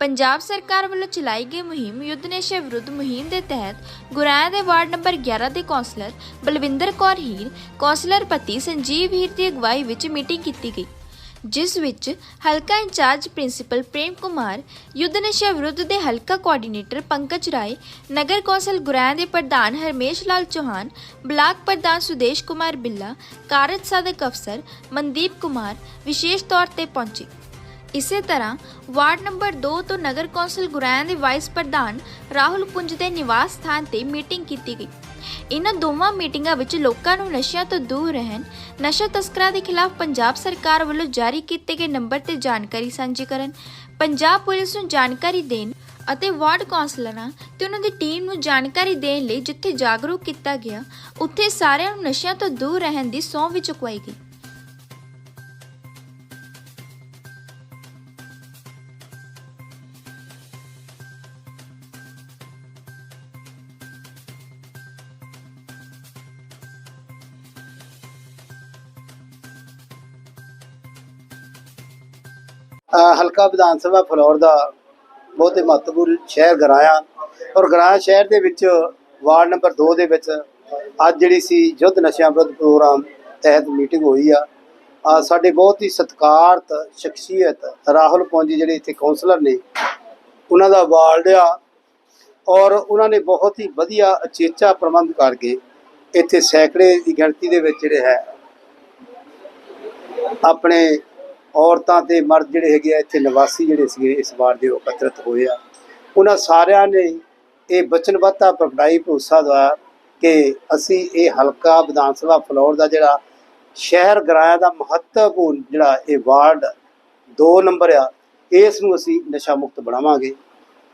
ਪੰਜਾਬ ਸਰਕਾਰ ਵੱਲੋਂ ਚਲਾਈ ਗਈ ਮੁਹਿੰਮ ਯੁੱਧ ਨਸ਼ੇ ਵਿਰੁੱਧ ਮੁਹਿੰਮ ਦੇ ਤਹਿਤ ਗੁਰਾਇਆ ਦੇ ਵਾਰਡ ਨੰਬਰ 11 ਦੇ ਕੌਂਸਲਰ ਬਲਵਿੰਦਰ ਕੌਰ ਹੀਰ, ਕੌਂਸਲਰ ਪਤੀ ਸੰਜੀਵ ਹੀਰ ਦੀ ਅਗਵਾਈ ਵਿੱਚ ਮੀਟਿੰਗ ਕੀਤੀ ਗਈ, ਜਿਸ ਵਿੱਚ ਹਲਕਾ ਇੰਚਾਰਜ ਪ੍ਰਿੰਸੀਪਲ ਪ੍ਰੇਮ ਕੁਮਾਰ, ਯੁੱਧ ਨਸ਼ਾ ਵਿਰੁੱਧ ਦੇ ਹਲਕਾ ਕੋਆਰਡੀਨੇਟਰ ਪੰਕਜ ਰਾਏ, ਨਗਰ ਕੌਂਸਲ ਗੁਰਾਇਆ ਦੇ ਪ੍ਰਧਾਨ ਹਰਮੇਸ਼ ਲਾਲ ਚੌਹਾਨ, ਬਲਾਕ ਪ੍ਰਧਾਨ ਸੁਦੇਸ਼ ਕੁਮਾਰ ਬਿੱਲਾ, ਕਾਰਜ ਸਾਧਕ ਅਫਸਰ ਮਨਦੀਪ ਕੁਮਾਰ ਵਿਸ਼ੇਸ਼ ਤੌਰ ਤੇ ਪਹੁੰਚੇ। ਇਸੇ ਤਰ੍ਹਾਂ ਵਾਰਡ ਨੰਬਰ 2 ਤੋਂ ਨਗਰ ਕੌਂਸਲ ਗੁਰਾਇਆਂ ਦੇ ਵਾਈਸ ਪ੍ਰਧਾਨ ਰਾਹੁਲ ਪੁੰਜ ਦੇ ਨਿਵਾਸ ਸਥਾਨ ਤੇ ਮੀਟਿੰਗ ਕੀਤੀ ਗਈ। ਇਨ੍ਹਾਂ ਦੋਵਾਂ ਮੀਟਿੰਗਾਂ ਵਿੱਚ ਲੋਕਾਂ ਨੂੰ ਨਸ਼ਿਆਂ ਤੋਂ ਦੂਰ ਰਹਿਣ, ਨਸ਼ਾ ਤਸਕਰਾਂ ਦੇ ਖਿਲਾਫ ਪੰਜਾਬ ਸਰਕਾਰ ਵੱਲੋਂ ਜਾਰੀ ਕੀਤੇ ਗਏ ਨੰਬਰ ਤੇ ਜਾਣਕਾਰੀ ਸਾਂਝੀ ਕਰਨ, ਪੰਜਾਬ ਪੁਲਿਸ ਨੂੰ ਜਾਣਕਾਰੀ ਦੇਣ ਅਤੇ ਵਾਰਡ ਕੌਂਸਲਰਾਂ ਤੇ ਉਹਨਾਂ ਦੀ ਟੀਮ ਨੂੰ ਜਾਣਕਾਰੀ ਦੇਣ ਲਈ ਜਿੱਥੇ ਜਾਗਰੂਕ ਕੀਤਾ ਗਿਆ, ਉੱਥੇ ਸਾਰਿਆਂ ਨੂੰ ਨਸ਼ਿਆਂ ਤੋਂ ਦੂਰ ਰਹਿਣ ਦੀ ਸਹੁੰ ਵੀ ਚੁਕਵਾਈ ਗਈ। ਹਲਕਾ ਵਿਧਾਨ ਸਭਾ ਫਲੋਰ ਦਾ ਬਹੁਤ ਹੀ ਮਹੱਤਵਪੂਰਨ ਸ਼ਹਿਰ ਗਰਾਇਆ। ਔਰ ਗਰਾਇਆ ਸ਼ਹਿਰ ਦੇ ਵਿੱਚ ਵਾਰਡ ਨੰਬਰ 2 ਦੇ ਵਿੱਚ ਅੱਜ ਜਿਹੜੀ ਸੀ ਯੁੱਧ ਨਸ਼ਿਆਂ ਵਿਰੁੱਧ ਪ੍ਰੋਗਰਾਮ ਤਹਿਤ ਮੀਟਿੰਗ ਹੋਈ ਆ। ਸਾਡੇ ਬਹੁਤ ਹੀ ਸਤਿਕਾਰਤ, ਸ਼ਖਸੀਅਤ ਰਾਹੁਲ ਪੌਂਜੀ ਜਿਹੜੇ ਇੱਥੇ ਕਾਉਂਸਲਰ ਨੇ, ਉਹਨਾਂ ਦਾ ਵਾਰਡ ਆ। ਔਰ ਉਹਨਾਂ ਨੇ ਬਹੁਤ ਹੀ ਵਧੀਆ ਅਚੇਚਾ ਪ੍ਰਬੰਧ ਕਰਕੇ ਇੱਥੇ ਸੈਂਕੜੇ ਦੀ ਗਿਣਤੀ ਦੇ ਵਿੱਚ ਜਿਹੜੇ ਹੈ, ਆਪਣੇ ਔਰਤਾਂ ਤੇ ਮਰਦ ਜਿਹੜੇ ਹੈਗੇ ਆ, ਇੱਥੇ ਨਿਵਾਸੀ ਜਿਹੜੇ ਸੀਗੇ, ਇਸ ਵਾਰ ਦੇ ਉਹ ਇਕੱਤਰਤ ਹੋਏ ਆ। ਉਹਨਾਂ ਸਾਰਿਆਂ ਨੇ ਇਹ ਵਚਨਬੱਧਤਾ ਪ੍ਰਗਟਾਈ ਭਰੋਸਾ ਦਵਾਇਆ ਕਿ ਅਸੀਂ ਇਹ ਹਲਕਾ ਵਿਧਾਨ ਸਭਾ ਫਲੋਰ ਦਾ ਜਿਹੜਾ ਸ਼ਹਿਰ ਗਰਾਇਆ ਦਾ ਮਹੱਤਵਪੂਰਨ ਜਿਹੜਾ ਇਹ ਵਾਰਡ 2 ਨੰਬਰ ਆ, ਇਸ ਨੂੰ ਅਸੀਂ ਨਸ਼ਾ ਮੁਕਤ ਬਣਾਵਾਂਗੇ।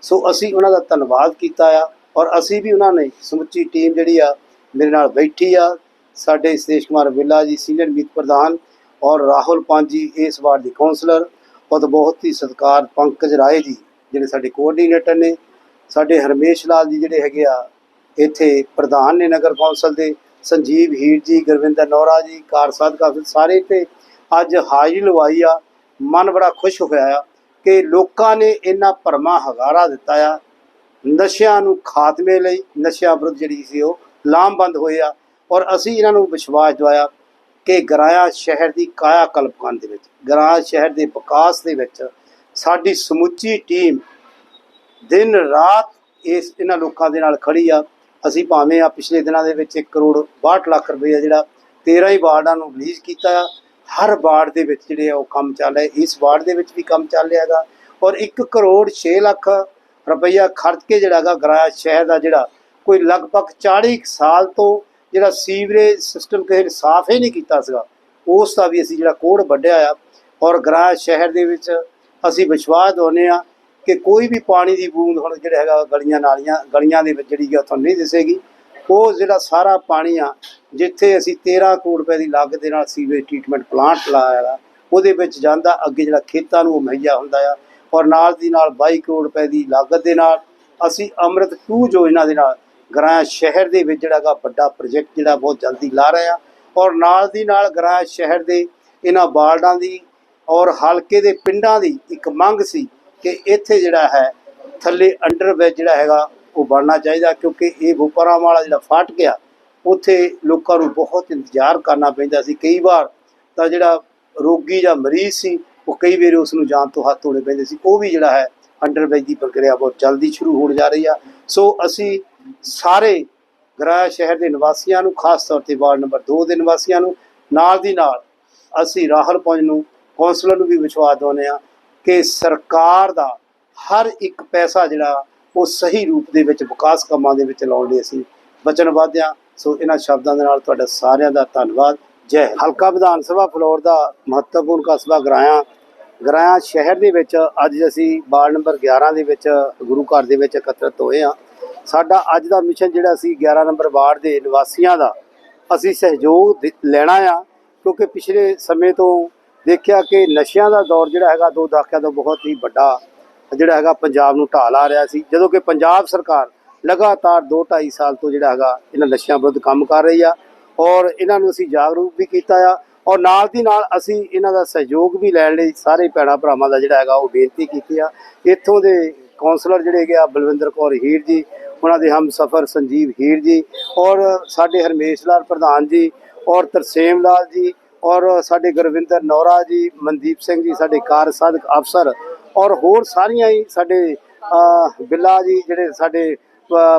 ਸੋ ਅਸੀਂ ਉਹਨਾਂ ਦਾ ਧੰਨਵਾਦ ਕੀਤਾ ਆ ਔਰ ਅਸੀਂ ਵੀ ਉਹਨਾਂ ਨੇ ਸਮੁੱਚੀ ਟੀਮ ਜਿਹੜੀ ਆ ਮੇਰੇ ਨਾਲ ਬੈਠੀ ਆ। ਸਾਡੇ ਸਤੇਸ਼ ਕੁਮਾਰ ਵਿੱਲਾ ਜੀ, ਸੀਨੀਅਰ ਮੀਤ ਪ੍ਰਧਾਨ ਔਰ ਰਾਹੁਲ ਪਾਂਜੀ ਇਸ ਵਾਰਡ ਦੀ ਕਾਉਂਸਲਰ ਔਰ ਬਹੁਤ ਹੀ ਸਤਿਕਾਰ ਪੰਕਜ ਰਾਏ ਜੀ, ਜਿਹੜੇ ਸਾਡੇ ਕੋਆਰਡੀਨੇਟਰ ਨੇ, ਸਾਡੇ ਹਰਮੇਸ਼ ਲਾਲ ਜੀ ਜਿਹੜੇ ਹੈਗੇ ਆ, ਇੱਥੇ ਪ੍ਰਧਾਨ ਨੇ ਨਗਰ ਕੌਂਸਲ ਦੇ, ਸੰਜੀਵ ਹੀਰ ਜੀ, ਗੁਰਵਿੰਦਰ ਨੌਰਾ ਜੀ, ਕਾਰ ਸਾਧਕਾ ਸਾਰੇ ਤੇ ਅੱਜ ਹਾਜ਼ਰੀ ਲਵਾਈ ਆ। ਮਨ ਬੜਾ ਖੁਸ਼ ਹੋਇਆ ਆ ਕਿ ਲੋਕਾਂ ਨੇ ਇੰਨਾ ਭਰਮਾ ਹਗਾਰਾ ਦਿੱਤਾ ਆ, ਨਸ਼ਿਆਂ ਨੂੰ ਖਾਤਮੇ ਲਈ, ਨਸ਼ਿਆਂ ਵਿਰੁੱਧ ਜਿਹੜੀ ਸੀ ਉਹ ਲਾਮਬੰਦ ਹੋਏ ਆ, ਔਰ ਅਸੀਂ ਇਹਨਾਂ ਨੂੰ ਵਿਸ਼ਵਾਸ ਦਵਾਇਆ ਕਿ ਗਰਾਇਆ ਸ਼ਹਿਰ ਦੀ ਕਾਇਆ ਕਲਪ ਕਰਨ ਦੇ ਵਿੱਚ, ਗਰਾਇਆ ਸ਼ਹਿਰ ਦੇ ਵਿਕਾਸ ਦੇ ਵਿੱਚ ਸਾਡੀ ਸਮੁੱਚੀ ਟੀਮ ਦਿਨ ਰਾਤ ਇਸ, ਇਹਨਾਂ ਲੋਕਾਂ ਦੇ ਨਾਲ ਖੜੀ ਆ। ਅਸੀਂ ਭਾਵੇਂ ਆ ਪਿਛਲੇ ਦਿਨਾਂ ਦੇ ਵਿੱਚ 1 ਕਰੋੜ 62 ਲੱਖ ਰੁਪਏ ਜਿਹੜਾ 13 ਹੀ ਵਾਰਡਾਂ ਨੂੰ ਰਿਲੀਜ਼ ਕੀਤਾ ਆ। ਹਰ ਵਾਰਡ ਦੇ ਵਿੱਚ ਜਿਹੜੇ ਆ ਉਹ ਕੰਮ ਚੱਲ ਰਿਹਾ, ਇਸ ਵਾਰਡ ਦੇ ਵਿੱਚ ਵੀ ਕੰਮ ਚੱਲ ਰਿਹਾ ਹੈਗਾ। ਔਰ 1 ਕਰੋੜ 6 ਲੱਖ ਰੁਪਈਆ ਖਰਚ ਕੇ ਜਿਹੜਾ ਹੈਗਾ ਗਰਾਇਆ ਸ਼ਹਿਰ ਦਾ ਜਿਹੜਾ ਕੋਈ ਲਗਭਗ 40 ਕੁ ਸਾਲ ਤੋਂ ਜਿਹੜਾ ਸੀਵਰੇਜ ਸਿਸਟਮ ਕਿਸੇ ਨੇ ਸਾਫ਼ ਹੀ ਨਹੀਂ ਕੀਤਾ ਸੀਗਾ, ਉਸ ਦਾ ਵੀ ਅਸੀਂ ਜਿਹੜਾ ਕੋੜ ਵੱਢਿਆ ਆ ਔਰ ਗਰਾਇਆ ਸ਼ਹਿਰ ਦੇ ਵਿੱਚ ਅਸੀਂ ਵਿਸ਼ਵਾਸ ਦਵਾਉਂਦੇ ਆ ਕਿ ਕੋਈ ਵੀ ਪਾਣੀ ਦੀ ਬੂੰਦ ਹੁਣ ਜਿਹੜਾ ਹੈਗਾ ਗਲੀਆਂ ਨਾਲੀਆਂ, ਗਲੀਆਂ ਦੇ ਵਿੱਚ ਜਿਹੜੀ ਆ ਤੁਹਾਨੂੰ ਨਹੀਂ ਦਿਸੇਗੀ। ਉਹ ਜਿਹੜਾ ਸਾਰਾ ਪਾਣੀ ਆ, ਜਿੱਥੇ ਅਸੀਂ 13 ਕਰੋੜ ਰੁਪਏ ਦੀ ਲਾਗਤ ਦੇ ਨਾਲ ਸੀਵੇਜ ਟ੍ਰੀਟਮੈਂਟ ਪਲਾਂਟ ਲਾਇਆ ਉਹਦੇ ਵਿੱਚ ਜਾਂਦਾ ਅੱਗੇ ਜਿਹੜਾ ਖੇਤਾਂ ਨੂੰ ਉਹ ਮੁਹੱਈਆ ਹੁੰਦਾ ਆ ਔਰ ਨਾਲ ਦੀ ਨਾਲ 22 ਕਰੋੜ ਰੁਪਏ ਦੀ ਲਾਗਤ ਦੇ ਨਾਲ ਅਸੀਂ ਅੰਮ੍ਰਿਤ 2 ਯੋਜਨਾ ਦੇ ਨਾਲ ਗਰਾਇਆ ਸ਼ਹਿਰ ਦੇ ਵਿੱਚ ਜਿਹੜਾ ਗਾ ਵੱਡਾ ਪ੍ਰੋਜੈਕਟ ਜਿਹੜਾ ਬਹੁਤ ਜਲਦੀ ਲਾ ਰਹੇ ਆ। ਔਰ ਨਾਲ ਦੀ ਨਾਲ ਗਰਾਇਆ ਸ਼ਹਿਰ ਦੇ ਇਹਨਾਂ ਵਾਰਡਾਂ ਦੀ ਔਰ ਹਲਕੇ ਦੇ ਪਿੰਡਾਂ ਦੀ ਇੱਕ ਮੰਗ ਸੀ ਕਿ ਇੱਥੇ ਜਿਹੜਾ ਹੈ, ਥੱਲੇ ਅੰਡਰਵੇਜ ਜਿਹੜਾ ਹੈਗਾ ਉਹ ਬਣਨਾ ਚਾਹੀਦਾ ਕਿਉਂਕਿ ਇਹ ਬੁਪਰਾਮ ਵਾਲਾ ਜਿਹੜਾ ਫਟ ਗਿਆ, ਉੱਥੇ ਲੋਕਾਂ ਨੂੰ ਬਹੁਤ ਇੰਤਜ਼ਾਰ ਕਰਨਾ ਪੈਂਦਾ ਸੀ। ਕਈ ਵਾਰ ਤਾਂ ਜਿਹੜਾ ਰੋਗੀ ਜਾਂ ਮਰੀਜ਼ ਸੀ, ਉਹ ਕਈ ਵਾਰ ਉਸ ਨੂੰ ਜਾਨ ਤੋਂ ਹੱਥ ਧੋਣੇ ਪੈਂਦੇ ਸੀ। ਉਹ ਵੀ ਜਿਹੜਾ ਹੈ ਅੰਡਰਵੇਜ ਦੀ ਪ੍ਰਕਿਰਿਆ ਬਹੁਤ ਜਲਦੀ ਸ਼ੁਰੂ ਹੋਣ ਜਾ ਰਹੀ ਆ। ਸੋ ਅਸੀਂ ਸਾਰੇ ਗ੍ਰਾਹ ਸ਼ਹਿਰ ਦੇ ਨਿਵਾਸੀਆਂ ਨੂੰ, ਖਾਸ ਤੌਰ ਤੇ ਵਾਰਡ ਨੰਬਰ 2 ਦੇ ਨਿਵਾਸੀਆਂ ਨੂੰ, ਨਾਲ ਦੀ ਨਾਲ ਅਸੀਂ ਰਾਹੁਲ ਪੁੰਜ ਨੂੰ, ਕੌਂਸਲਰ ਨੂੰ ਵੀ ਵਿਸ਼ਵਾਸ ਦਿਵਾਉਂਦੇ ਆ ਕਿ ਸਰਕਾਰ ਦਾ ਹਰ ਇੱਕ ਪੈਸਾ ਜਿਹੜਾ ਉਹ ਸਹੀ ਰੂਪ ਦੇ ਵਿੱਚ ਵਿਕਾਸ ਕੰਮਾਂ ਦੇ ਵਿੱਚ ਲਾਉਣ ਲਈ ਅਸੀਂ ਵਚਨਬੱਧ ਹਾਂ। ਸੋ ਇਹਨਾਂ ਸ਼ਬਦਾਂ ਦੇ ਨਾਲ ਤੁਹਾਡਾ ਸਾਰਿਆਂ ਦਾ ਧੰਨਵਾਦ। ਜੈ ਹਲਕਾ ਵਿਧਾਨ ਸਭਾ ਫਲੋਰ ਦਾ ਮਹੱਤਵਪੂਰਨ ਕਸਬਾ ਗਰਾਇਆ ਗਰਾਇਆ ਸ਼ਹਿਰ ਦੇ ਵਿੱਚ ਅੱਜ ਅਸੀਂ ਵਾਰਡ ਨੰਬਰ 11 ਦੇ ਵਿੱਚ, ਗੁਰੂ ਘਰ ਦੇ ਵਿੱਚ ਇਕੱਤਰਤ ਹੋਏ ਹਾਂ। ਸਾਡਾ ਅੱਜ ਦਾ ਮਿਸ਼ਨ ਜਿਹੜਾ ਸੀ 11 ਨੰਬਰ ਵਾਰਡ ਦੇ ਨਿਵਾਸੀਆਂ ਦਾ, ਅਸੀਂ ਸਹਿਯੋਗ ਦੇ- ਲੈਣਾ ਆ, ਕਿਉਂਕਿ ਪਿਛਲੇ ਸਮੇਂ ਤੋਂ ਦੇਖਿਆ ਕਿ ਨਸ਼ਿਆਂ ਦਾ ਦੌਰ ਜਿਹੜਾ ਹੈਗਾ, ਦੋ ਦਹਾਕਿਆਂ ਤੋਂ ਬਹੁਤ ਹੀ ਵੱਡਾ ਜਿਹੜਾ ਹੈਗਾ, ਪੰਜਾਬ ਨੂੰ ਢਾਲ ਆ ਰਿਹਾ ਸੀ। ਜਦੋਂ ਕਿ ਪੰਜਾਬ ਸਰਕਾਰ ਲਗਾਤਾਰ 2 2.5 ਸਾਲ ਤੋਂ ਜਿਹੜਾ ਹੈਗਾ, ਇਹਨਾਂ ਨਸ਼ਿਆਂ ਵਿਰੁੱਧ ਕੰਮ ਕਰ ਰਹੀ ਆ ਔਰ ਇਹਨਾਂ ਨੂੰ ਅਸੀਂ ਜਾਗਰੂਕ ਵੀ ਕੀਤਾ ਆ ਔਰ ਨਾਲ ਦੀ ਨਾਲ ਅਸੀਂ ਇਹਨਾਂ ਦਾ ਸਹਿਯੋਗ ਵੀ ਲੈਣ ਲਈ ਸਾਰੇ ਭੈਣਾਂ ਭਰਾਵਾਂ ਦਾ ਜਿਹੜਾ ਹੈਗਾ, ਉਹ ਬੇਨਤੀ ਕੀਤੀ ਆ। ਇੱਥੋਂ ਦੇ ਕਾਉਂਸਲਰ ਜਿਹੜੇ ਹੈਗੇ ਆ, ਬਲਵਿੰਦਰ ਕੌਰ ਹੀਰ ਜੀ ਉਹਨਾਂ ਦੇ ਹਮਸਫਰ ਸੰਜੀਵ ਹੀਰ ਜੀ ਔਰ ਸਾਡੇ ਹਰਮੇਸ਼ ਲਾਲ ਪ੍ਰਧਾਨ ਜੀ ਔਰ ਤਰਸੇਮ ਲਾਲ ਜੀ ਔਰ ਸਾਡੇ ਗੁਰਵਿੰਦਰ ਨੌਰਾ ਜੀ, ਮਨਦੀਪ ਸਿੰਘ ਜੀ, ਸਾਡੇ ਕਾਰ ਸਾਧਕ ਅਫਸਰ ਔਰ ਹੋਰ ਸਾਰੀਆਂ ਹੀ ਸਾਡੇ ਬਿੱਲਾ ਜੀ ਜਿਹੜੇ ਸਾਡੇ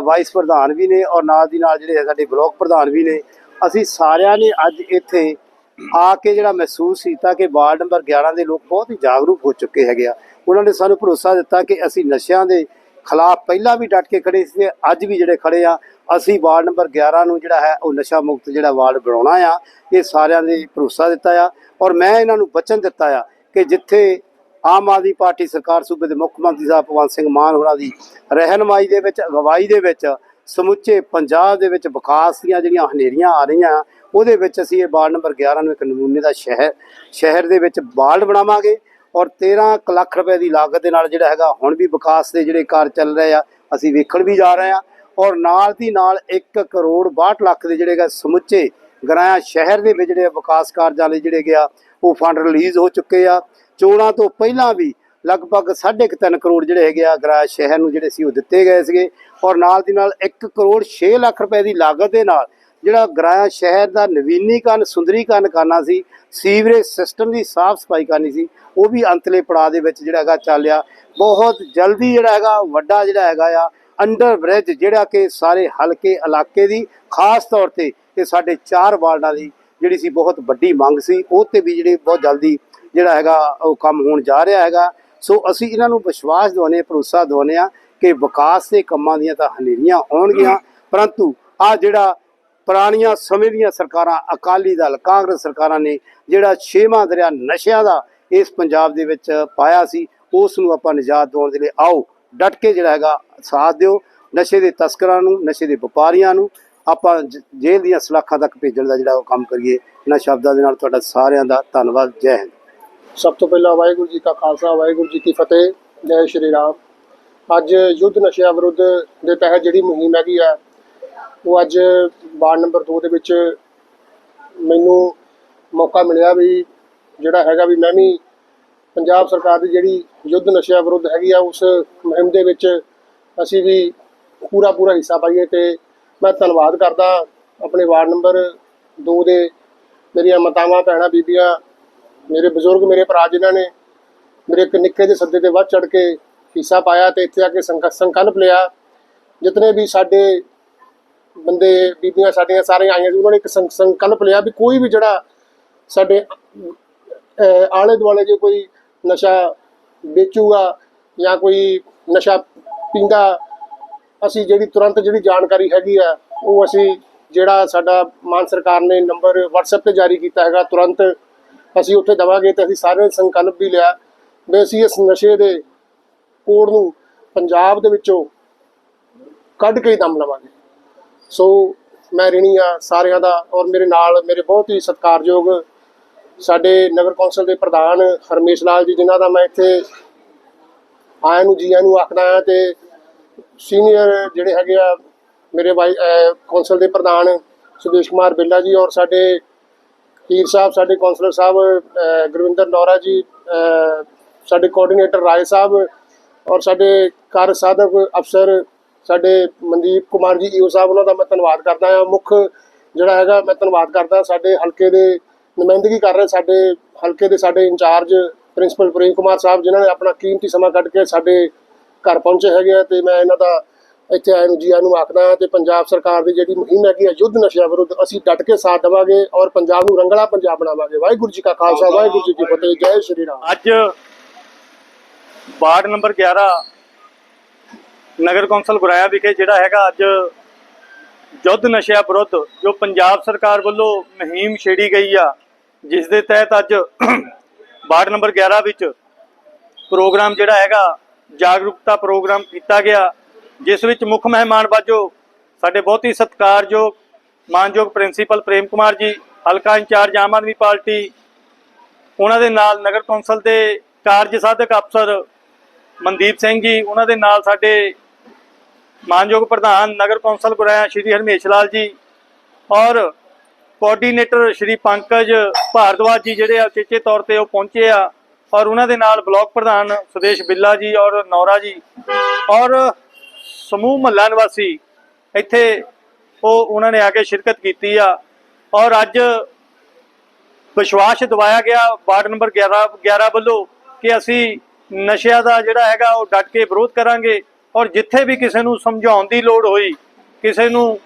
ਵਾਈਸ ਪ੍ਰਧਾਨ ਵੀ ਨੇ ਔਰ ਨਾਲ ਦੀ ਨਾਲ ਜਿਹੜੇ ਸਾਡੇ ਬਲਾਕ ਪ੍ਰਧਾਨ ਵੀ ਨੇ। ਅਸੀਂ ਸਾਰਿਆਂ ਨੇ ਅੱਜ ਇੱਥੇ ਆ ਕੇ ਜਿਹੜਾ ਮਹਿਸੂਸ ਕੀਤਾ ਕਿ ਵਾਰਡ ਨੰਬਰ 11 ਦੇ ਲੋਕ ਬਹੁਤ ਹੀ ਜਾਗਰੂਕ ਹੋ ਚੁੱਕੇ ਹੈਗੇ ਆ। ਉਹਨਾਂ ਨੇ ਸਾਨੂੰ ਭਰੋਸਾ ਦਿੱਤਾ ਕਿ ਅਸੀਂ ਨਸ਼ਿਆਂ ਦੇ ਖਿਲਾਫ ਪਹਿਲਾਂ ਵੀ ਡਟ ਕੇ ਖੜੇ ਸੀ, ਅੱਜ ਵੀ ਜਿਹੜੇ ਖੜੇ ਆ, ਅਸੀਂ ਵਾਰਡ ਨੰਬਰ 11 ਨੂੰ ਜਿਹੜਾ ਹੈ, ਉਹ ਨਸ਼ਾ ਮੁਕਤ ਜਿਹੜਾ ਵਾਰਡ ਬਣਾਉਣਾ ਆ, ਇਹ ਸਾਰਿਆਂ ਦੇ ਭਰੋਸਾ ਦਿੱਤਾ ਆ। ਔਰ ਮੈਂ ਇਹਨਾਂ ਨੂੰ ਵਚਨ ਦਿੱਤਾ ਆ ਕਿ ਜਿੱਥੇ ਆਮ ਆਦਮੀ ਪਾਰਟੀ ਸਰਕਾਰ ਸੂਬੇ ਦੇ ਮੁੱਖ ਮੰਤਰੀ ਸਾਹਿਬ ਭਗਵੰਤ ਸਿੰਘ ਮਾਨ ਹੋਰਾਂ ਦੀ ਰਹਿਨਮਾਈ ਦੇ ਵਿੱਚ, ਅਗਵਾਈ ਦੇ ਵਿੱਚ, ਸਮੁੱਚੇ ਪੰਜਾਬ ਦੇ ਵਿੱਚ ਵਿਕਾਸ ਦੀਆਂ ਜਿਹੜੀਆਂ ਹਨੇਰੀਆਂ ਆ ਰਹੀਆਂ, ਉਹਦੇ ਵਿੱਚ ਅਸੀਂ ਇਹ ਵਾਰਡ ਨੰਬਰ 11 ਨੂੰ ਇੱਕ ਨਮੂਨੇ ਦਾ ਸ਼ਹਿਰ ਸ਼ਹਿਰ ਦੇ ਵਿੱਚ ਵਾਰਡ ਬਣਾਵਾਂਗੇ। ਔਰ 13 ਕੁ ਲੱਖ ਰੁਪਏ ਦੀ ਲਾਗਤ ਦੇ ਨਾਲ ਜਿਹੜਾ ਹੈਗਾ ਹੁਣ ਵੀ ਵਿਕਾਸ ਦੇ ਜਿਹੜੇ ਕਾਰਜ ਚੱਲ ਰਹੇ ਆ, ਅਸੀਂ ਵੇਖਣ ਵੀ ਜਾ ਰਹੇ ਆ। ਔਰ ਨਾਲ ਦੀ ਨਾਲ 1 ਕਰੋੜ 62 ਲੱਖ ਦੇ ਜਿਹੜੇ ਹੈਗਾ ਸਮੁੱਚੇ ਗਰਾਇਆ ਸ਼ਹਿਰ ਦੇ ਵਿੱਚ ਜਿਹੜੇ ਵਿਕਾਸ ਕਾਰਜਾਂ ਲਈ ਜਿਹੜੇ ਗਿਆ ਉਹ ਫੰਡ ਰਿਲੀਜ਼ ਹੋ ਚੁੱਕੇ ਆ। ਚੋਣਾਂ ਤੋਂ ਪਹਿਲਾਂ ਵੀ ਲਗਭਗ 3.5 ਕਰੋੜ ਜਿਹੜੇ ਹੈਗੇ ਆ ਗਰਾਇਆ ਸ਼ਹਿਰ ਨੂੰ ਜਿਹੜੇ ਸੀ ਉਹ ਦਿੱਤੇ ਗਏ ਸੀਗੇ। ਔਰ ਨਾਲ ਦੀ ਨਾਲ 1 ਕਰੋੜ 6 ਲੱਖ ਰੁਪਏ ਦੀ ਲਾਗਤ ਦੇ ਨਾਲ ਜਿਹੜਾ ਗਰਾਇਆ ਸ਼ਹਿਰ ਦਾ ਨਵੀਨੀਕਰਨ, ਸੁੰਦਰੀਕਰਨ ਕਰਨਾ ਸੀ, ਸੀਵਰੇਜ ਸਿਸਟਮ ਦੀ ਸਾਫ਼ ਸਫ਼ਾਈ ਕਰਨੀ ਸੀ, ਉਹ ਵੀ ਅੰਤਲੇ ਪੜਾਅ ਦੇ ਵਿੱਚ ਜਿਹੜਾ ਹੈਗਾ ਚੱਲਿਆ ਬਹੁਤ ਜਲਦੀ ਜਿਹੜਾ ਹੈਗਾ, ਵੱਡਾ ਜਿਹੜਾ ਹੈਗਾ ਆ ਅੰਡਰ ਬ੍ਰਿਜ ਜਿਹੜਾ ਕਿ ਸਾਰੇ ਹਲਕੇ ਇਲਾਕੇ ਦੀ, ਖਾਸ ਤੌਰ ਤੇ ਇਹ ਸਾਡੇ ਚਾਰ ਵਾਰਡਾਂ ਦੀ ਜਿਹੜੀ ਸੀ ਬਹੁਤ ਵੱਡੀ ਮੰਗ ਸੀ, ਉਹ ਤੇ ਵੀ ਜਿਹੜੇ ਬਹੁਤ ਜਲਦੀ ਜਿਹੜਾ ਹੈਗਾ, ਉਹ ਕੰਮ ਹੋਣ ਜਾ ਰਿਹਾ ਹੈਗਾ। ਸੋ ਅਸੀਂ ਇਹਨਾਂ ਨੂੰ ਵਿਸ਼ਵਾਸ ਦਿਵਾਉਂਦੇ ਹਾਂ, ਭਰੋਸਾ ਦਿਵਾਉਂਦੇ ਹਾਂ ਕਿ ਵਿਕਾਸ ਦੇ ਕੰਮਾਂ ਦੀਆਂ ਤਾਂ ਹਨੇਰੀਆਂ ਹੋਣਗੀਆਂ, ਪਰੰਤੂ ਆ ਜਿਹੜਾ ਪੁਰਾਣੀਆਂ ਸਮੇਂ ਦੀਆਂ ਸਰਕਾਰਾਂ, ਅਕਾਲੀ ਦਲ, ਕਾਂਗਰਸ ਸਰਕਾਰਾਂ ਨੇ ਜਿਹੜਾ ਛੇਵਾਂ ਦਰਿਆ ਨਸ਼ਿਆਂ ਦਾ ਇਸ ਪੰਜਾਬ ਦੇ ਵਿੱਚ ਪਾਇਆ ਸੀ ਉਸ ਨੂੰ ਆਪਾਂ ਨਿਜਾਤ ਦਿਵਾਉਣ ਦੇ ਲਈ ਆਓ, ਡਟ ਕੇ ਜਿਹੜਾ ਹੈਗਾ ਸਾਥ ਦਿਓ, ਨਸ਼ੇ ਦੇ ਤਸਕਰਾਂ ਨੂੰ, ਨਸ਼ੇ ਦੇ ਵਪਾਰੀਆਂ ਨੂੰ, ਆਪਾਂ ਜੇਲ੍ਹ ਦੀਆਂ ਸਲਾਖਾਂ ਤੱਕ ਭੇਜਣ ਦਾ ਜਿਹੜਾ ਉਹ ਕੰਮ ਕਰੀਏ, ਇਹਨਾਂ ਸ਼ਬਦਾਂ ਦੇ ਨਾਲ ਤੁਹਾਡਾ ਸਾਰਿਆਂ ਦਾ ਧੰਨਵਾਦ, ਜੈ ਹਿੰਦ। ਸਭ ਤੋਂ ਪਹਿਲਾਂ ਵਾਹਿਗੁਰੂ ਜੀ ਕਾ ਖਾਲਸਾ, ਵਾਹਿਗੁਰੂ ਜੀ ਕੀ ਫਤਿਹ, ਜੈ ਸ਼੍ਰੀ ਰਾਮ। ਅੱਜ ਯੁੱਧ ਨਸ਼ਿਆਂ ਵਿਰੁੱਧ ਦੇ ਤਹਿਤ ਜਿਹੜੀ ਮੁਹਿੰਮ ਹੈਗੀ ਆ ਉਹ ਅੱਜ ਵਾਰਡ ਨੰਬਰ 2 ਦੇ ਵਿੱਚ ਮੈਨੂੰ ਮੌਕਾ ਮਿਲਿਆ ਵੀ ਜਿਹੜਾ ਹੈਗਾ ਵੀ ਮੈਂ ਵੀ ਪੰਜਾਬ ਸਰਕਾਰ ਦੀ ਜਿਹੜੀ ਯੁੱਧ ਨਸ਼ਿਆਂ ਵਿਰੁੱਧ ਹੈਗੀ ਆ, ਉਸ ਮੁਹਿੰਮ ਦੇ ਵਿੱਚ ਅਸੀਂ ਵੀ ਪੂਰਾ ਪੂਰਾ ਹਿੱਸਾ ਪਾਈਏ ਤੇ ਮੈਂ ਧੰਨਵਾਦ ਕਰਦਾ ਆਪਣੇ ਵਾਰਡ ਨੰਬਰ 2 ਦੇ ਮੇਰੀਆਂ ਮਾਤਾਵਾਂ, ਭੈਣਾਂ, ਬੀਬੀਆਂ, ਮੇਰੇ ਬਜ਼ੁਰਗ, ਮੇਰੇ ਭਰਾ ਜਿਨ੍ਹਾਂ ਨੇ ਮੇਰੇ ਇੱਕ ਨਿੱਕੇ ਦੇ ਸੱਦੇ ਤੇ ਵੱਧ ਚੜ ਕੇ ਹਿੱਸਾ ਪਾਇਆ ਤੇ ਇੱਥੇ ਆ ਕੇ ਸੰਕ- ਸੰਕਲਪ ਲਿਆ। ਜਿਤਨੇ ਵੀ ਸਾਡੇ ਬੰਦੇ, ਬੀਬੀਆਂ ਸਾਡੀਆਂ ਸਾਰੀਆਂ ਆਈਆਂ ਸੀ, ਉਹਨਾਂ ਨੇ ਇੱਕ ਸੰ- ਸੰਕਲਪ ਲਿਆ ਵੀ ਕੋਈ ਵੀ ਜਿਹੜਾ ਸਾਡੇ ਆਲੇ ਦੁਆਲੇ ਜੇ ਕੋਈ ਨਸ਼ਾ ਵੇਚੂਗਾ ਜਾਂ ਕੋਈ ਨਸ਼ਾ ਪੀਂਦਾ, ਅਸੀਂ ਜਿਹੜੀ ਤੁਰੰਤ ਜਿਹੜੀ ਜਾਣਕਾਰੀ ਹੈਗੀ ਆ, ਉਹ ਅਸੀਂ ਜਿਹੜਾ ਸਾਡਾ ਮਾਨ ਸਰਕਾਰ ਨੇ ਨੰਬਰ WhatsApp ਤੇ ਜਾਰੀ ਕੀਤਾ ਹੈਗਾ, ਤੁਰੰਤ ਅਸੀਂ ਉੱਥੇ ਦਵਾਂਗੇ ਤੇ ਅਸੀਂ ਸਾਰਿਆਂ ਨੇ ਸੰਕਲਪ ਵੀ ਲਿਆ ਵੀ ਅਸੀਂ ਇਸ ਨਸ਼ੇ ਦੇ ਕੋੜ ਨੂੰ ਪੰਜਾਬ ਦੇ ਵਿੱਚੋਂ ਕੱਢ ਕੇ ਹੀ ਦਮ ਲਵਾਂਗੇ। ਸੋ ਮੈਂ ਰਿਣੀ ਆ ਸਾਰਿਆਂ ਦਾ ਔਰ ਮੇਰੇ ਨਾਲ ਮੇਰੇ ਬਹੁਤ ਹੀ ਸਤਿਕਾਰਯੋਗ ਸਾਡੇ ਨਗਰ ਕੌਂਸਲ ਦੇ ਪ੍ਰਧਾਨ ਹਰਮੇਸ਼ ਲਾਲ ਜੀ, ਜਿਨ੍ਹਾਂ ਦਾ ਮੈਂ ਇੱਥੇ ਆਇਆਂ ਨੂੰ, ਜੀਆਂ ਨੂੰ ਆਖਦਾ ਆ ਤੇ ਸੀਨੀਅਰ ਜਿਹੜੇ ਹੈਗੇ ਆ ਮੇਰੇ ਵਾਈ ਕੌਂਸਲ ਦੇ ਪ੍ਰਧਾਨ ਸੁਦੇਸ਼ ਕੁਮਾਰ ਬਿੱਲਾ ਜੀ ਔਰ ਸਾਡੇ ਹੀਰ ਸਾਹਿਬ, ਸਾਡੇ ਕੌਂਸਲਰ ਸਾਹਿਬ ਗੁਰਵਿੰਦਰ ਨੌਰਾ ਜੀ ਸਾਡੇ ਕੋਆਰਡੀਨੇਟਰ ਰਾਏ ਸਾਹਿਬ ਔਰ ਸਾਡੇ ਕਾਰਜ ਸਾਧਕ ਅਫਸਰ ਸਾਡੇ ਮਨਦੀਪ ਕੁਮਾਰ ਜੀ, ਈਓ ਸਾਹਿਬ, ਉਹਨਾਂ ਦਾ ਮੈਂ ਧੰਨਵਾਦ ਕਰਦਾ ਹਾਂ। ਮੁੱਖ ਜਿਹੜਾ ਹੈਗਾ, ਮੈਂ ਧੰਨਵਾਦ ਕਰਦਾ। ਸਾਡੇ ਹਲਕੇ ਦੇ ਨੁਮਾਇੰਦਗੀ ਕਰ ਰਹੇ ਸਾਡੇ ਹਲਕੇ ਦੇ ਸਾਡੇ ਇੰਚਾਰਜ ਪ੍ਰਿੰਸੀਪਲ ਪ੍ਰੇਮ ਕੁਮਾਰ ਸਾਹਿਬ, ਜਿਨ੍ਹਾਂ ਨੇ ਆਪਣਾ ਕੀਮਤੀ ਸਮਾਂ ਕੱਢ ਕੇ ਸਾਡੇ ਘਰ ਪਹੁੰਚੇ ਹੈਗੇ ਆ ਤੇ ਮੈਂ ਇਹਨਾਂ ਦਾ ਇੱਥੇ ਆਏ ਨੂੰ ਜੀ ਨੂੰ ਆਖਦਾ ਤੇ ਪੰਜਾਬ ਸਰਕਾਰ ਦੀ ਜਿਹੜੀ ਮੁਹਿੰਮ ਹੈਗੀ ਆ ਯੁੱਧ ਨਸ਼ਿਆਂ ਵਿਰੁੱਧ ਅਸੀਂ ਡਟ ਕੇ ਸਾਥ ਦੇਵਾਂਗੇ ਔਰ ਪੰਜਾਬ ਨੂੰ ਰੰਗਲਾ ਪੰਜਾਬ ਬਣਾਵਾਂਗੇ। ਵਾਹਿਗੁਰੂ ਜੀ ਕਾ ਖਾਲਸਾ, ਵਾਹਿਗੁਰੂ ਜੀ ਕੀ ਫਤਿਹ। ਜੈ ਸ਼੍ਰੀ ਰਾਮ। ਅੱਜ ਵਾਰਡ ਨੰਬਰ 11 ਨਗਰ ਕੌਂਸਲ ਗੁਰਾਇਆ ਵਿਖੇ ਜਿਹੜਾ ਹੈਗਾ ਅੱਜ ਯੁੱਧ ਨਸ਼ਿਆਂ ਵਿਰੁੱਧ ਜੋ ਪੰਜਾਬ ਸਰਕਾਰ ਵੱਲੋਂ ਮੁਹਿੰਮ ਛੇੜੀ ਗਈ ਆ, ਜਿਸ ਦੇ ਤਹਿਤ ਅੱਜ ਵਾਰਡ ਨੰਬਰ 11 ਵਿੱਚ ਪ੍ਰੋਗਰਾਮ ਜਿਹੜਾ ਹੈਗਾ, ਜਾਗਰੂਕਤਾ ਪ੍ਰੋਗਰਾਮ ਕੀਤਾ ਗਿਆ, ਜਿਸ ਵਿੱਚ ਮੁੱਖ ਮਹਿਮਾਨ ਵਜੋਂ ਸਾਡੇ ਬਹੁਤ ਹੀ ਸਤਿਕਾਰਯੋਗ, ਮਾਨਯੋਗ ਪ੍ਰਿੰਸੀਪਲ ਪ੍ਰੇਮ ਕੁਮਾਰ ਜੀ, ਹਲਕਾ ਇੰਚਾਰਜ ਆਮ ਆਦਮੀ ਪਾਰਟੀ, ਉਹਨਾਂ ਦੇ ਨਾਲ ਨਗਰ ਕੌਂਸਲ ਦੇ ਕਾਰਜ ਸਾਧਕ ਅਫਸਰ ਮਨਦੀਪ ਸਿੰਘ ਜੀ, ਉਹਨਾਂ ਦੇ ਨਾਲ ਸਾਡੇ ਮਾਨਯੋਗ ਪ੍ਰਧਾਨ ਨਗਰ ਕੌਂਸਲ ਗੁਰਾਇਆ ਸ਼੍ਰੀ ਹਰਮੇਸ਼ ਲਾਲ ਜੀ ਔਰ ਕੋਆਰਡੀਨੇਟਰ ਸ਼੍ਰੀ ਪੰਕਜ ਭਾਰਦਵਾਜ ਜੀ ਜਿਹੜੇ ਆ ਉਚੇਚੇ ਤੌਰ ਤੇ ਉਹ ਪਹੁੰਚੇ ਆ ਔਰ ਉਹਨਾਂ ਦੇ ਨਾਲ ਬਲਾਕ ਪ੍ਰਧਾਨ ਸੁਦੇਸ਼ ਬਿੱਲਾ ਜੀ ਔਰ ਨੌਰਾ ਜੀ ਔਰ ਸਮੂਹ ਮਹੱਲਾ ਨਿਵਾਸੀ ਇੱਥੇ ਉਹ ਉਹਨਾਂ ਨੇ ਆ ਕੇ ਸ਼ਿਰਕਤ ਕੀਤੀ ਆ ਔਰ ਅੱਜ ਵਿਸ਼ਵਾਸ ਦਿਵਾਇਆ ਗਿਆ ਵਾਰਡ ਨੰਬਰ 11 11 ਵੱਲੋਂ ਕਿ ਅਸੀਂ ਨਸ਼ਿਆਂ ਦਾ ਜਿਹੜਾ ਹੈਗਾ ਉਹ ਡਟ ਕੇ ਵਿਰੋਧ ਕਰਾਂਗੇ। ਔਰ ਜਿੱਥੇ ਵੀ ਕਿਸੇ ਨੂੰ ਸਮਝਾਉਣ ਦੀ ਲੋੜ ਹੋਈ, ਕਿਸੇ ਨੂੰ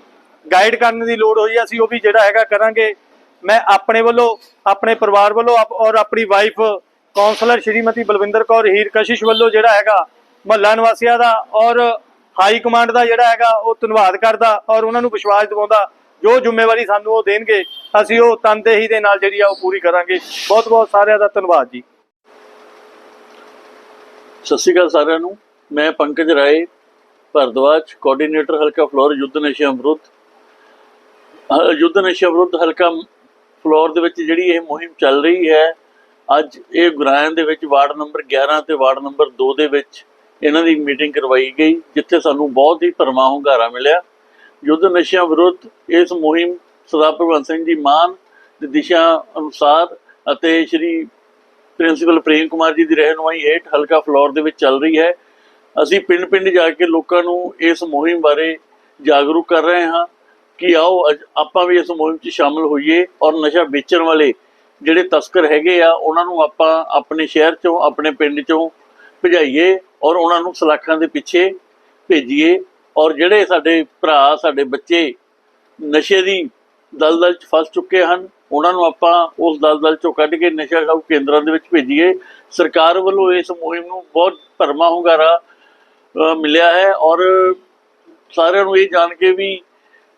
ਗਾਈਡ ਕਰਨ ਦੀ ਲੋੜ ਹੋਈ, ਅਸੀਂ ਉਹ ਵੀ ਜਿਹੜਾ ਹੈਗਾ ਕਰਾਂਗੇ। ਮੈਂ ਆਪਣੇ ਵੱਲੋਂ, ਆਪਣੇ ਪਰਿਵਾਰ ਵੱਲੋਂ ਔਰ ਆਪਣੀ ਵਾਈਫ ਕਾਉਂਸਲਰ ਸ਼੍ਰੀਮਤੀ ਬਲਵਿੰਦਰ ਕੌਰ ਹੀਰ ਕਸ਼ਿਸ਼ ਵੱਲੋਂ ਜਿਹੜਾ ਹੈਗਾ ਮਹੱਲਾ ਨਿਵਾਸੀਆਂ ਦਾ ਔਰ ਹਾਈ ਕਮਾਂਡ ਦਾ ਜਿਹੜਾ ਹੈਗਾ ਉਹ ਧੰਨਵਾਦ ਕਰਦਾ ਔਰ ਉਹਨਾਂ ਨੂੰ ਵਿਸ਼ਵਾਸ ਦਿਵਾਉਂਦਾ, ਜੋ ਜ਼ਿੰਮੇਵਾਰੀ ਸਾਨੂੰ ਉਹ ਦੇਣਗੇ, ਅਸੀਂ ਉਹ ਤਨਦੇਹੀ ਦੇ ਨਾਲ ਜਿਹੜੀ ਆ ਉਹ ਪੂਰੀ ਕਰਾਂਗੇ। ਬਹੁਤ ਬਹੁਤ ਸਾਰਿਆਂ ਦਾ ਧੰਨਵਾਦ ਜੀ। ਸਤਿ ਸ਼੍ਰੀ ਅਕਾਲ ਸਾਰਿਆਂ ਨੂੰ। ਮੈਂ ਪੰਕਜ ਰਾਏ, ਭਰਦਵਾਜ ਕੋਆਰਡੀਨੇਟਰ ਹਲਕਾ ਫਲੋਰ, ਯੁੱਧ ਨਸ਼ਿਆਂ ਵਿਰੁੱਧ ਯੁੱਧ ਨਸ਼ਿਆਂ ਵਿਰੁੱਧ ਹਲਕਾ ਫਲੋਰ ਦੇ ਵਿੱਚ ਜਿਹੜੀ ਇਹ ਮੁਹਿੰਮ ਚੱਲ ਰਹੀ ਹੈ, ਅੱਜ ਇਹ ਗੁਰਾਇਆਂ ਦੇ ਵਿੱਚ ਵਾਰਡ ਨੰਬਰ 11 ਤੇ ਵਾਰਡ ਨੰਬਰ 2 ਦੇ ਵਿੱਚ ਇਹਨਾਂ ਦੀ ਮੀਟਿੰਗ ਕਰਵਾਈ ਗਈ, ਜਿੱਥੇ ਸਾਨੂੰ ਬਹੁਤ ਹੀ ਭਰਮਾ ਹੁੰਗਾਰਾ ਮਿਲਿਆ। ਯੁੱਧ ਨਸ਼ਿਆਂ ਵਿਰੁੱਧ ਇਸ ਮੁਹਿੰਮ ਸਰਦਾਰ ਭਗਵੰਤ ਸਿੰਘ ਜੀ ਮਾਨ ਦੀ ਦਿਸ਼ਾ ਅਨੁਸਾਰ ਅਤੇ ਸ਼੍ਰੀ ਪ੍ਰਿੰਸੀਪਲ ਪ੍ਰੇਮ ਕੁਮਾਰ ਜੀ ਦੀ ਰਹਿਨੁਮਾਈ ਹੇਠ ਹਲਕਾ ਫਲੋਰ ਦੇ ਵਿੱਚ ਚੱਲ ਰਹੀ ਹੈ। ਅਸੀਂ ਪਿੰਡ-ਪਿੰਡ ਜਾ ਕੇ ਲੋਕਾਂ ਨੂੰ ਇਸ ਮੁਹਿੰਮ ਬਾਰੇ ਜਾਗਰੂਕ ਕਰ ਰਹੇ ਹਾਂ ਕਿ ਆਓ ਆਪਾਂ ਵੀ ਇਸ ਮੁਹਿੰਮ 'ਚ ਸ਼ਾਮਲ ਹੋਈਏ ਔਰ ਨਸ਼ਾ ਵੇਚਣ ਵਾਲੇ ਜਿਹੜੇ ਤਸਕਰ ਹੈਗੇ ਆ, ਉਹਨਾਂ ਨੂੰ ਆਪਾਂ ਆਪਣੇ ਸ਼ਹਿਰ 'ਚੋਂ, ਆਪਣੇ ਪਿੰਡ 'ਚੋਂ ਭਜਾਈਏ ਔਰ ਉਹਨਾਂ ਨੂੰ ਸਲਾਖਾਂ ਦੇ ਪਿੱਛੇ ਭੇਜੀਏ ਔਰ ਜਿਹੜੇ ਸਾਡੇ ਭਰਾ, ਸਾਡੇ ਬੱਚੇ ਨਸ਼ੇ ਦੀ ਦਲਦਲ 'ਚ ਫਸ ਚੁੱਕੇ ਹਨ, ਉਹਨਾਂ ਨੂੰ ਆਪਾਂ ਉਸ ਦਲਦਲ 'ਚੋਂ ਕੱਢ ਕੇ ਨਸ਼ਾ ਛਾਊ ਕੇਂਦਰਾਂ ਦੇ ਵਿੱਚ ਭੇਜੀਏ। ਸਰਕਾਰ ਵੱਲੋਂ ਇਸ ਮੁਹਿੰਮ ਨੂੰ ਬਹੁਤ ਭਰਮਾ ਹੁੰਗਾਰਾ ਮਿਲਿਆ ਹੈ ਔਰ ਸਾਰਿਆਂ ਨੂੰ ਇਹ ਜਾਣ ਕੇ ਵੀ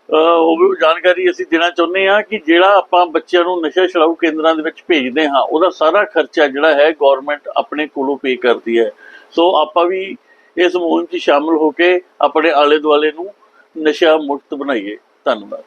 ਅ, ਜਾਣਕਾਰੀ ਅਸੀਂ ਦੇਣਾ ਚਾਹੁੰਦੇ ਹਾਂ ਕਿ ਜਿਹੜਾ ਆਪਾਂ ਬੱਚਿਆਂ ਨੂੰ ਨਸ਼ਾ ਛੁਡਾਊ ਕੇਂਦਰਾਂ ਦੇ ਵਿੱਚ ਭੇਜਦੇ ਹਾਂ ਉਹਦਾ ਸਾਰਾ ਖਰਚਾ ਜਿਹੜਾ ਹੈ ਗਵਰਨਮੈਂਟ ਆਪਣੇ ਕੋਲੋਂ ਪੇ ਕਰਦੀ ਹੈ। ਸੋ ਆਪਾਂ ਵੀ ਇਸ ਮੁਹਿੰਮ 'ਚ ਸ਼ਾਮਲ ਹੋ ਕੇ ਆਪਣੇ ਆਲੇ ਦੁਆਲੇ ਨੂੰ ਨਸ਼ਾ ਮੁਕਤ ਬਣਾਈਏ। ਧੰਨਵਾਦ।